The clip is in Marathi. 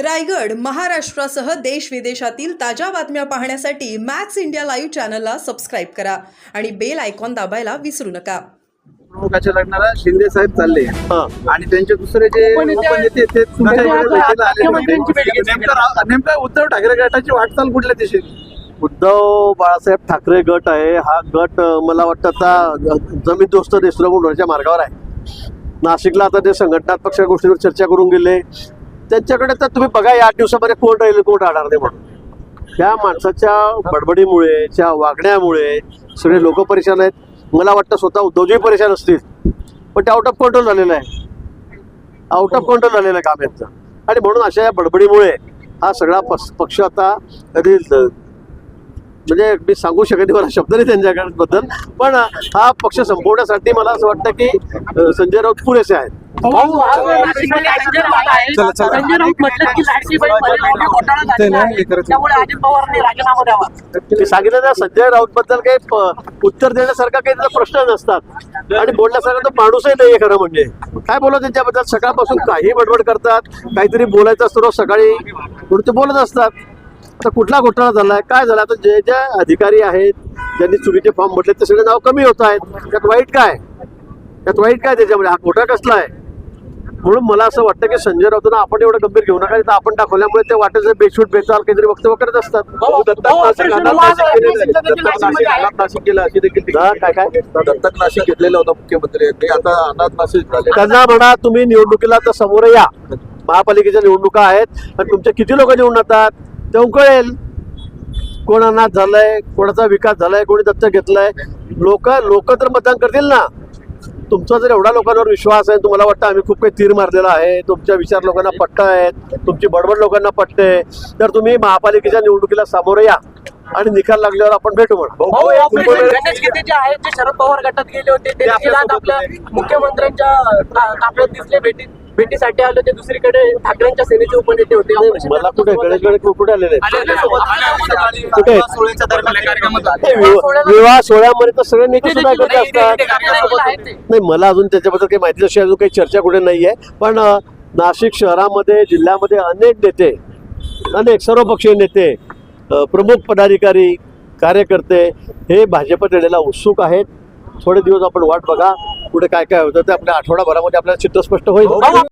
रायगड महाराष्ट्रासह देश विदेशातील ताज्या बातम्या पाहण्यासाठी मॅक्स इंडिया लाईव्ह चॅनलला सबस्क्राईब करा आणि बेल आयकॉन दाबायला विसरू नका. प्रमुखाच्या लग्नाला शिंदे साहेब चालले. आणि त्यांचे दुसरे जे उपनेते ते. नेमकं उद्धव ठाकरे गटाची वाटचाल कुठल्या दिशेने? उद्धव बाळासाहेब ठाकरे गट आहे. हा गट मला वाटतं आता जमीन दोस्त देशद्रोह होण्याच्या मार्गावर आहे. नाशिकला आता ते संघटनात्मक गोष्टींवर चर्चा करून गेले. त्यांच्याकडे तर तुम्ही बघा या आठ दिवसामध्ये कोण राहील कोण राहणार नाही म्हणून. त्या माणसाच्या बडबडीमुळे त्या वागण्यामुळे सगळे लोक परेशान आहेत. मला वाटतं स्वतः उद्धवजी परेशान असतील. पण ते आउट ऑफ कंट्रोल झालेलं आहे. आउट ऑफ कंट्रोल झालेलं आहे काम यांचं. आणि म्हणून अशा या बडबडीमुळे हा सगळा पक्ष पक्ष आता कधी म्हणजे मी सांगू शकत मला शब्द नाही त्यांच्याकडे बद्दल पण हा पक्ष संपवण्यासाठी मला असं वाटतं की संजय राऊत पुरेसे आहेत. नाही, हे द्यावा. मी सांगितलं ना संजय राऊत बद्दल काही उत्तर देण्यासारखा काही त्याचा प्रश्न नसतात. आणि बोलण्यासारखा तो माणूसही नाहीये खरं म्हणजे. काय बोलत त्यांच्याबद्दल? सकाळपासून काही बडबड करतात काहीतरी बोलायचं असतं रोज सकाळी. म्हणून ते बोलत असतात. तर कुठला घोटाळा झालाय? काय झाला तर जे जे अधिकारी आहेत ज्यांनी चुकीचे फॉर्म भरले ते सगळे नाव कमी होत आहेत. त्यात वाईट काय? त्यात वाईट काय त्याच्यामध्ये? हा घोटाळा कसला आहे? म्हणून मला असं वाटतं की संजय राऊतांना आपण एवढं गंभीर घेऊ नका इथं आपण दाखवल्यामुळे ते वाटेचं बेशूट बेचाल काहीतरी वक्तव्य करत असतात. दत्तक नाशिक घेतलेला होता मुख्यमंत्री. यांनी आता अनाथ नाशिक झाले त्यांना म्हणा तुम्ही निवडणुकीला तर समोर या. महापालिकेच्या निवडणुका आहेत. आणि तुमचे किती लोक निवडून येतात? तेव्हा कळेल कोण अनाथ झालंय कोणाचा विकास झालाय कोणी दत्तक घेतलाय. लोक लोक तर मतदान करतील ना. तुमचा जर एवढा लोकांवर विश्वास आहे तुम्हाला वाटतं आम्ही खूप काही तीर मारलेला आहे तुमच्या विचार लोकांना पट्ट आहेत तुमची बडबड लोकांना पटते तर तुम्ही महापालिकेच्या निवडणुकीला सामोरं या आणि निकाल लागल्यावर आपण भेटू म्हणा भाऊ ऑपरेशन गणेश गीते जे आहेत जे शरद पवार गटात गेले होते मुख्यमंत्र्यांच्या दिसले भेटी भेटीसाठी आले होते दुसरीकडे ठाकरेंच्या सेनेचे उपनेते होते. ऑपरेशन मला कुठे? गणेश गणेश कुठे आलेले? कुठे? ते विवाह सोहळ्यामध्ये तर सगळे नेते सुद्धा एकत्र असतात. ते. नाही मला अजून त्याच्याबद्दल काही माहिती अशी अजून काही चर्चा कुठे नाही आहे. पण नाशिक शहरामध्ये जिल्ह्यामध्ये अनेक नेते अनेक सर्वपक्षीय नेते प्रमुख पदाधिकारी कार्यकर्ते हे भाजपत येण्याला उत्सुक आहेत. थोडे दिवस आपण वाट बघा पुढे काय काय होतं ते आपल्या आठवडाभरामध्ये आपल्याला चित्र स्पष्ट होईल.